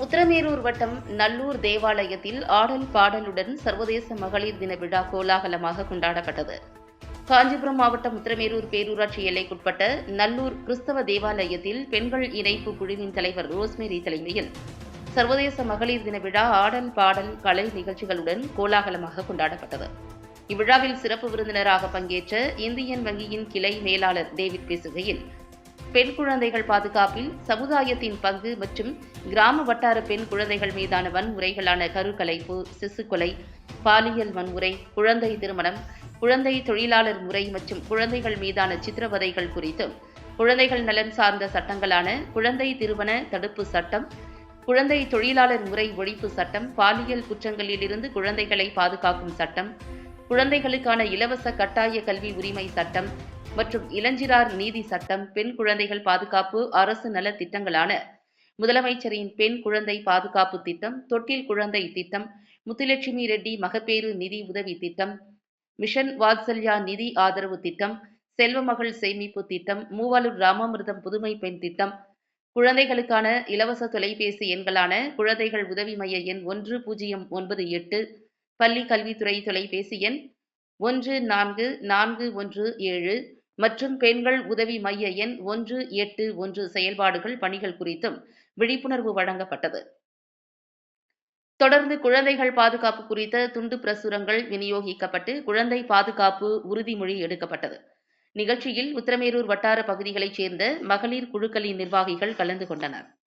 உத்திரமேரூர் வட்டம் நல்லூர் தேவாலயத்தில் ஆடல் பாடலுடன் சர்வதேச மகளிர் தின விழா கோலாகலமாக கொண்டாடப்பட்டது. காஞ்சிபுரம் மாவட்டம் உத்திரமேரூர் பேரூராட்சி எல்லைக்குட்பட்ட நல்லூர் கிறிஸ்தவ தேவாலயத்தில் பெண்கள் இணைப்பு குழுவின் தலைவர் ரோஸ்மேரி தலைமையில் சர்வதேச மகளிர் தின விழா ஆடல் பாடல் கலை நிகழ்ச்சிகளுடன் கோலாகலமாக கொண்டாடப்பட்டது. இவ்விழாவில் சிறப்பு விருந்தினராக பங்கேற்ற இந்தியன் வங்கியின் கிளை மேலாளர் டேவிட் பேசுகையில் பெண் குழந்தைகள் பாதுகாப்பில் சமுதாயத்தின் பங்கு மற்றும் கிராம வட்டார பெண் குழந்தைகள் மீதான வன்முறைகளான கருக்கலைப்பு சிசுக்கொலை பாலியல் வன்முறை குழந்தை திருமணம் குழந்தை தொழிலாளர் முறை மற்றும் குழந்தைகள் மீதான சித்திரவதைகள் குறித்தும் குழந்தைகள் நலன் சார்ந்த சட்டங்களான குழந்தை திருமண தடுப்பு சட்டம் குழந்தை தொழிலாளர் முறை ஒழிப்பு சட்டம் பாலியல் குற்றங்களிலிருந்து குழந்தைகளை பாதுகாக்கும் சட்டம் குழந்தைகளுக்கான இலவச கட்டாய கல்வி உரிமை சட்டம் மற்றும் இளஞ்சிறார் நீதி சட்டம் பெண் குழந்தைகள் பாதுகாப்பு அரசு நல திட்டங்களான முதலமைச்சரின் பெண் குழந்தை பாதுகாப்பு திட்டம் தொட்டில் குழந்தை திட்டம் முத்துலட்சுமி ரெட்டி மகப்பேறு நிதி உதவி திட்டம் மிஷன் வாத்சல்யா நிதி ஆதரவு திட்டம் செல்வமகள் சேமிப்பு திட்டம் மூவாலூர் ராமாமிர்தம் புதுமை பெண் திட்டம் குழந்தைகளுக்கான இலவச தொலைபேசி எண்களான குழந்தைகள் உதவி மைய எண் ஒன்று பூஜ்ஜியம் ஒன்பது எட்டு பள்ளி கல்வித்துறை தொலைபேசி எண் ஒன்று நான்கு நான்கு ஒன்று ஏழு மற்றும் பெண்கள் உதவி மைய எண் ஒன்று எட்டு ஒன்று செயல்பாடுகள் பணிகள் குறித்தும் விழிப்புணர்வு வழங்கப்பட்டது. தொடர்ந்து குழந்தைகள் பாதுகாப்பு குறித்த துண்டு பிரசுரங்கள் விநியோகிக்கப்பட்டு குழந்தை பாதுகாப்பு உறுதிமொழி எடுக்கப்பட்டது. நிகழ்ச்சியில் உத்திரமேரூர் வட்டார பகுதிகளைச் சேர்ந்த மகளிர் குழுக்களின் நிர்வாகிகள் கலந்து கொண்டனர்.